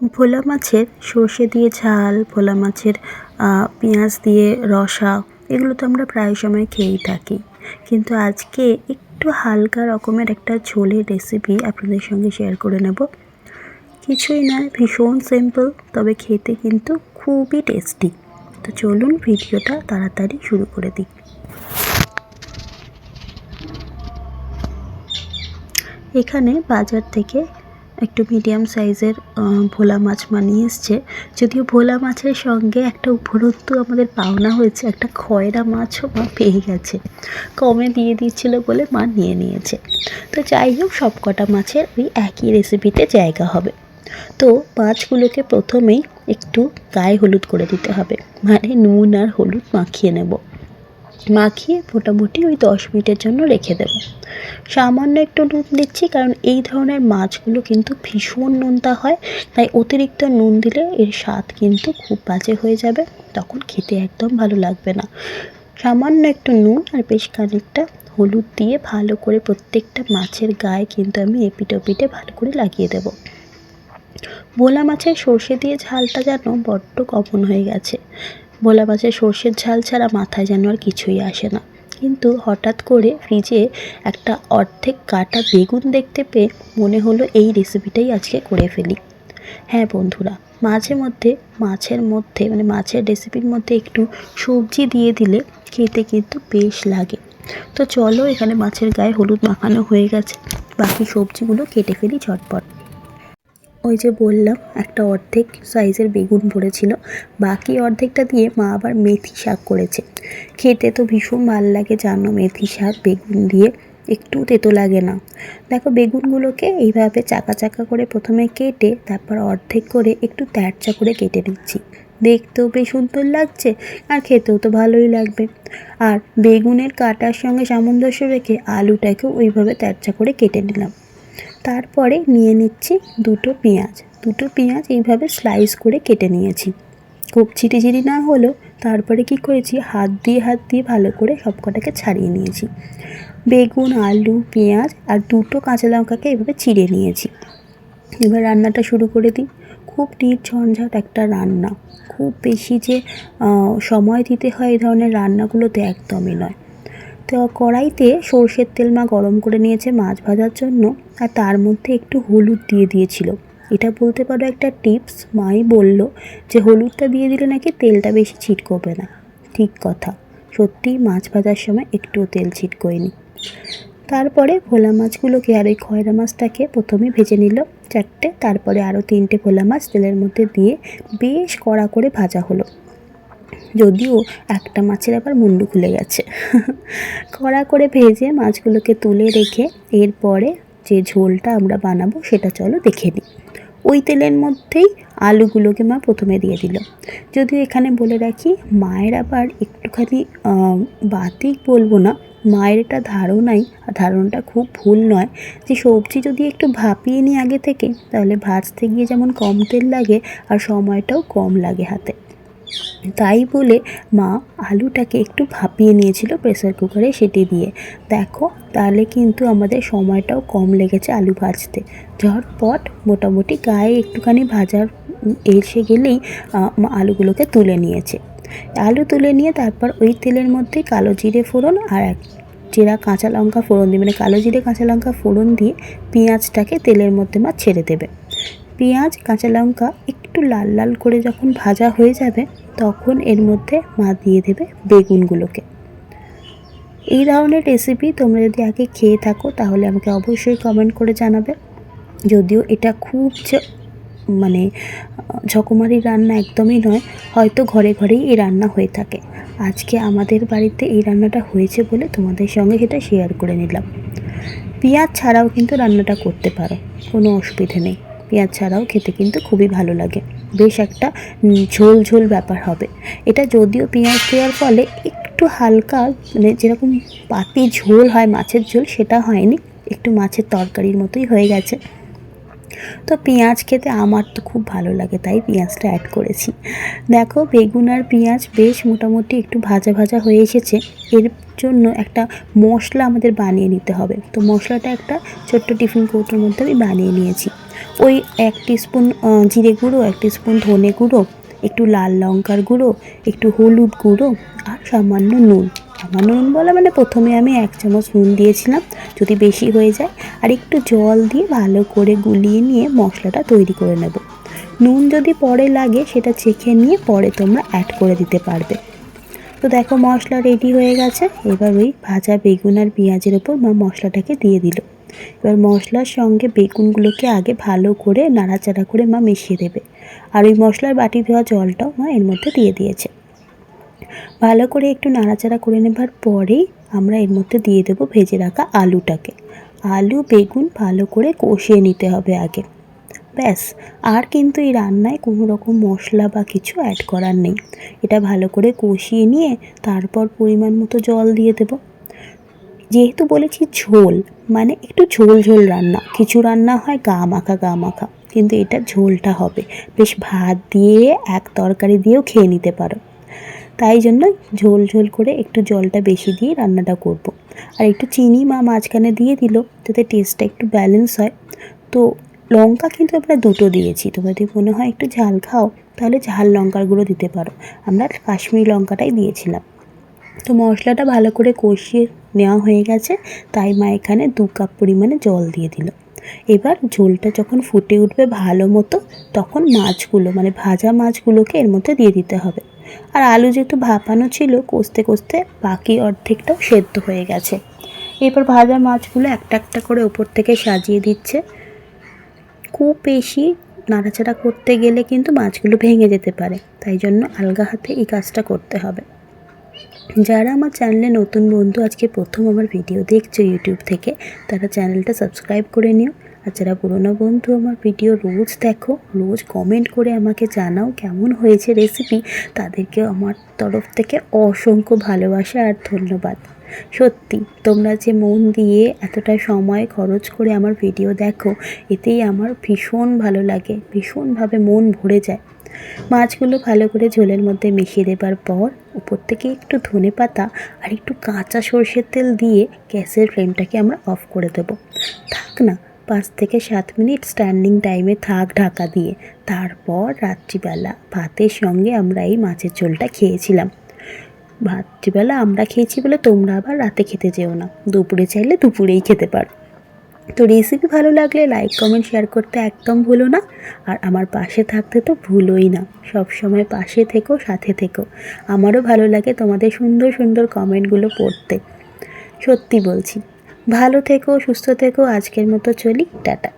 ভোলা মাছের সর্ষে দিয়ে ঝাল, ভোলা মাছের পেঁয়াজ দিয়ে রসা, এগুলো তো আমরা প্রায় সময় খেয়েই থাকি। কিন্তু আজকে একটু হালকা রকমের একটা ঝোলের রেসিপি আপনাদের সঙ্গে শেয়ার করে নেব। কিছুই না, ভীষণ সিম্পল তবে খেতে কিন্তু খুবই টেস্টি তো চলুন ভিডিওটা তাড়াতাড়ি শুরু করে দিই। এখানে বাজার থেকে একটু মিডিয়াম সাইজের ভোলা মাছ মানিয়ে এসছে। যদিও ভোলা মাছের সঙ্গে একটা উপরন্তু আমাদের পাওনা হয়েছে, একটা খয়রা মাছও মা পেয়ে গেছে। কমে দিয়ে দিচ্ছিল বলে মা নিয়ে নিয়েছে। তো যাই হোক সব কটা মাছের ওই একই রেসিপিতে জায়গা হবে। তো মাছগুলোকে প্রথমেই একটু গায়ে হলুদ করে দিতে হবে। মানে নুন আর হলুদ মাখিয়ে নেব। মাখিয়ে মোটামুটি ওই দশ মিনিটের জন্য রেখে দেব। সামান্য একটু নুন দিচ্ছি কারণ এই ধরনের মাছগুলো কিন্তু ভীষণ নোনতা হয়, তাই অতিরিক্ত নুন দিলে এর স্বাদ কিন্তু খুব বাজে হয়ে যাবে, তখন খেতে একদম ভালো লাগবে না। সামান্য একটু নুন আর বেশ খানিকটা হলুদ দিয়ে ভালো করে প্রত্যেকটা মাছের গায়ে কিন্তু আমি এপিটোপিটে ভালো করে লাগিয়ে দেবো। ভোলা মাছের সর্ষে দিয়ে ঝালটা যেন বড্ড কমন হয়ে গেছে। ভোলা মাছের সর্ষের ঝাল ছাড়া মাথায় যেন আর কিছুই আসে না। কিন্তু হঠাৎ করে ফ্রিজে একটা অর্ধেক কাটা বেগুন দেখতে পেয়ে মনে হলো এই রেসিপিটাই আজকে করে ফেলি। হ্যাঁ বন্ধুরা, মাঝে মধ্যে, মাছের মধ্যে মানে মাছের রেসিপির মধ্যে একটু সবজি দিয়ে দিলে খেতে কিন্তু বেশ লাগে। তো চলো এখানে মাছের গায়ে হলুদ মাখানো হয়ে গেছে, বাকি সবজিগুলো কেটে ফেলি ঝটপট। ওই যে বললাম, একটা অর্ধেক সাইজের বেগুন পড়েছিল, বাকি অর্ধেকটা দিয়ে মা আবার মেথি শাক করেছে। খেতে তো ভীষণ ভালো লাগে, জানো, মেথি শাক, বেগুন দিয়ে। একটু তেতো লাগে না। দেখো, বেগুনগুলোকে এইভাবে চাকা চাকা করে প্রথমে কেটে, তারপর অর্ধেক করে একটু ত্যারচা করে কেটে নিচ্ছি। দেখতেও বেশ সুন্দর লাগছে আর খেতেও তো ভালোই লাগবে। আর বেগুনের কাটার সঙ্গে সামঞ্জস্য রেখে আলুটাকেও ওইভাবে ত্যারচা করে কেটে নিলাম। তারপরে নিয়ে নিচ্ছি দুটো পেঁয়াজ। দুটো পেঁয়াজ এইভাবে স্লাইস করে কেটে নিয়েছি। খুব ঝিরিঝিরি না হলেও তারপরে কি করেছি, হাত দিয়ে হাত দিয়ে ভালো করে সব কটাকে ছাড়িয়ে নিয়েছি। বেগুন, আলু, পেঁয়াজ আর দুটো কাঁচা লঙ্কাকে এভাবে চিড়ে নিয়েছি। এবার রান্নাটা শুরু করে দিই। খুব নির্ঝঞ্ঝাট একটা রান্না। খুব বেশি যে সময় দিতে হয় এই ধরনের রান্নাগুলোতে একদমই নয়। কড়াইতে সর্ষের তেল মা গরম করে নিয়েছে মাছ ভাজার জন্য, আর তার মধ্যে একটু হলুদ দিয়ে দিয়েছিল। এটা বলতে পারো একটা টিপস, মাই বলল যে হলুদটা দিয়ে দিলে নাকি তেলটা বেশি ছিটকবে না। ঠিক কথা সত্যিই মাছ ভাজার সময় একটুও তেল ছিটকোয়নি। তারপরে ভোলা মাছগুলোকে আর ওই খয়রা মাছটাকে প্রথমে ভেজে নিল চারটে, তারপরে আরও তিনটে ভোলা মাছ তেলের মধ্যে দিয়ে বেশ কড়া করে ভাজা হলো। যদিও একটা মাছের আবার মুন্ডু খুলে গেছে। কড়া করে ভেজে মাছগুলোকে তুলে রেখে এরপরে যে ঝোলটা আমরা বানাবো সেটা চলো দেখে নিই। ওই তেলের মধ্যেই আলুগুলোকে মা প্রথমে দিয়ে দিল। যদিও এখানে বলে রাখি, মায়ের আবার একটুখানি বাতিক বলব না, মায়ের এটা ধারণাই ধারণাটা খুব ভুল নয় যে সবজি যদি একটু ভাপিয়ে নিই আগে থেকে, তাহলে ভাজতে গিয়ে যেমন কম তেল লাগে, আর সময়টাও কম লাগে হাতে। তাই বলে মা আলুটাকে একটু ভাপিয়ে নিয়েছিল প্রেসার কুকারে সেটি দিয়ে। দেখো, তাহলে কিন্তু আমাদের সময়টাও কম লেগেছে আলু ভাজতে। ঝটপট মোটামুটি গায়ে একটুখানি ভাজার এসে গেলেই আলুগুলোকে তুলে নিয়েছে। আলু তুলে নিয়ে তারপর ওই তেলের মধ্যে কালো জিরে ফোড়ন আর এক জিরা কাঁচা লঙ্কা ফোড়ন দিয়ে মানে কালো জিরে কাঁচা লঙ্কা ফোড়ন দিয়ে পেঁয়াজটাকে তেলের মধ্যে মা ছেড়ে দেবে। পেঁয়াজ, কাঁচা লঙ্কা একটু লাল লাল করে যখন ভাজা হয়ে যাবে তখন এর মধ্যে মা দিয়ে দেবে বেগুনগুলোকে। এই ধরনের রেসিপি তোমরা যদি আগে খেয়ে থাকো, তাহলে আমাকে অবশ্যই কমেন্ট করে জানাবে। যদিও এটা খুব মানে ঝকমারি রান্না একদমই নয়, হয়তো ঘরে ঘরেই এই রান্না হয়ে থাকে। আজকে আমাদের বাড়িতে এই রান্নাটা হয়েছে বলে তোমাদের সঙ্গে সেটা শেয়ার করে নিলাম। পেঁয়াজ ছাড়াও কিন্তু রান্নাটা করতে পারো, কোনো অসুবিধে নেই। পেঁয়াজ ছাড়াও খেতে কিন্তু খুবই ভালো লাগে। বেশ একটা ঝোল ঝোল ব্যাপার হবে। এটা যদিও পেঁয়াজ দেওয়ার ফলে একটু হালকা মানে যেরকম পাতি ঝোল হয়, মাছের ঝোল, সেটা হয়নি। একটু মাছের তরকারির মতোই হয়ে গেছে। তো পেঁয়াজ খেতে আমার তো খুব ভালো লাগে, তাই পেঁয়াজটা অ্যাড করেছি। দেখো, বেগুন আর পেঁয়াজ বেশ মোটামুটি একটু ভাজা ভাজা হয়ে এসেছে। এর জন্য একটা মশলা আমাদের বানিয়ে নিতে হবে। তো মশলাটা একটা ছোট্ট টিফিন কৌটোর মধ্যে আমি বানিয়ে নিয়েছি। ওই এক স্পুন জিরে গুঁড়ো, এক স্পুন ধনে গুঁড়ো, একটু লাল লঙ্কার গুঁড়ো, একটু হলুদ গুঁড়ো আর সামান্য নুন। সামান্য নুন বলা মানে প্রথমে আমি এক চামচ নুন দিয়েছিলাম, যদি বেশি হয়ে যায়, আর একটু জল দিয়ে ভালো করে গুলিয়ে নিয়ে মশলাটা তৈরি করে নেব। নুন যদি পরে লাগে, সেটা চেখে নিয়ে পরে তোমরা অ্যাড করে দিতে পারবে। তো দেখো মশলা রেডি হয়ে গেছে, এবার ওই ভাজা বেগুন আর পেঁয়াজের ওপর মা মশলাটাকে দিয়ে দিল। এবার মশলার সঙ্গে বেগুনগুলোকে আগে ভালো করে নাড়াচাড়া করে মা মিশিয়ে দেবে। আর ওই মশলার বাটি ধোয়া জলটাও মা এর মধ্যে দিয়ে দিয়েছে। ভালো করে একটু নাড়াচাড়া করে নেবার পরেই আমরা এর মধ্যে দিয়ে দেবো ভেজে রাখা আলুটাকে। আলু, বেগুন ভালো করে কষিয়ে নিতে হবে আগে। ব্যাস, আর কিন্তু এই রান্নায় কোনো রকম মশলা বা কিছু অ্যাড করার নেই। এটা ভালো করে কষিয়ে নিয়ে তারপর পরিমাণ মতো জল দিয়ে দেব। যেহেতু বলেছি ঝোল মানে একটু ঝোল ঝোল রান্না। কিছু রান্না হয় গা মাখা গা মাখা, কিন্তু এটা ঝোলটা হবে। বেশ ভাত দিয়ে, এক তরকারি দিয়েও খেয়ে নিতে পারো। তাই জন্য ঝোল ঝোল করে একটু জলটা বেশি দিয়ে রান্নাটা করব। আর একটু চিনি মা মাঝখানে দিয়ে দিল যাতে টেস্টটা একটু ব্যালেন্স হয়। তো লঙ্কা কিন্তু আমরা দুটো দিয়েছি। তোমাদের মনে হয় একটু ঝাল খাও, তাহলে ঝাল লঙ্কার গুঁড়ো দিতে পারো। আমরা কাশ্মীরি লঙ্কাটাই দিয়েছিলাম। তো মশলাটা ভালো করে কষিয়ে নেওয়া হয়ে গেছে। তাই মা এখানে দু কাপ পরিমাণে জল দিয়ে দিল। এবার ঝোলটা যখন ফুটে উঠবে ভালো মতো, তখন মাছগুলো মানে ভাজা মাছগুলোকে এর মধ্যে দিয়ে দিতে হবে। আর আলু যেহেতু ভাপানো ছিল, কষতে কষতে বাকি অর্ধেকটাও সেদ্ধ হয়ে গেছে। এরপর ভাজা মাছগুলো একটা একটা করে ওপর থেকে সাজিয়ে দিচ্ছে। খুব বেশি নাড়াচাড়া করতে গেলে কিন্তু মাছগুলো ভেঙে যেতে পারে, তাই জন্য আলগা হাতে এই কাজটা করতে হবে। যারা আমার চ্যানেলে নতুন বন্ধু, আজকে প্রথম আমার ভিডিও দেখছ ইউটিউব থেকে, তারা চ্যানেলটা সাবস্ক্রাইব করে নিও। আর যারা পুরোনো বন্ধু আমার ভিডিও রোজ দেখো, রোজ কমেন্ট করে আমাকে জানাও কেমন হয়েছে রেসিপি তাদেরকে আমার তরফ থেকে অসংখ্য ভালোবাসা আর ধন্যবাদ। সত্যি, তোমরা যে মন দিয়ে এতটা সময় খরচ করে আমার ভিডিও দেখো, এতেই আমার ভীষণ ভালো লাগে, ভীষণভাবে মন ভরে যায়। মাছগুলো ভালো করে ঝোলের মধ্যে মিশিয়ে দেবার পর, উপর থেকে একটু ধনে পাতা আর একটু কাঁচা সর্ষের তেল দিয়ে গ্যাসের ফ্লেমটাকে আমরা অফ করে দেবো। থাক না পাঁচ থেকে সাত মিনিট স্ট্যান্ডিং টাইমে থাক ঢাকা দিয়ে। তারপর রাত্রিবেলা ভাতের সঙ্গে আমরা এই মাছের ঝোলটা খেয়েছিলাম। রাত্রিবেলা আমরা খেয়েছি বলে তোমরা আবার রাতে খেতে যেও না। দুপুরে চাইলে দুপুরেই খেতে পারো। তো রেসিপি ভালো লাগলে লাইক কমেন্ট শেয়ার করতে একদম ভুলো না। আর আমার পাশে থাকতে তো ভুলোই না। সব সময় পাশে থেকো, সাথে থেকো। আমারও ভালো লাগে তোমাদের সুন্দর সুন্দর কমেন্টগুলো পড়তে। সত্যি বলছি। ভালো থেকো সুস্থ থেকো আজকের মতো চলি টাটা।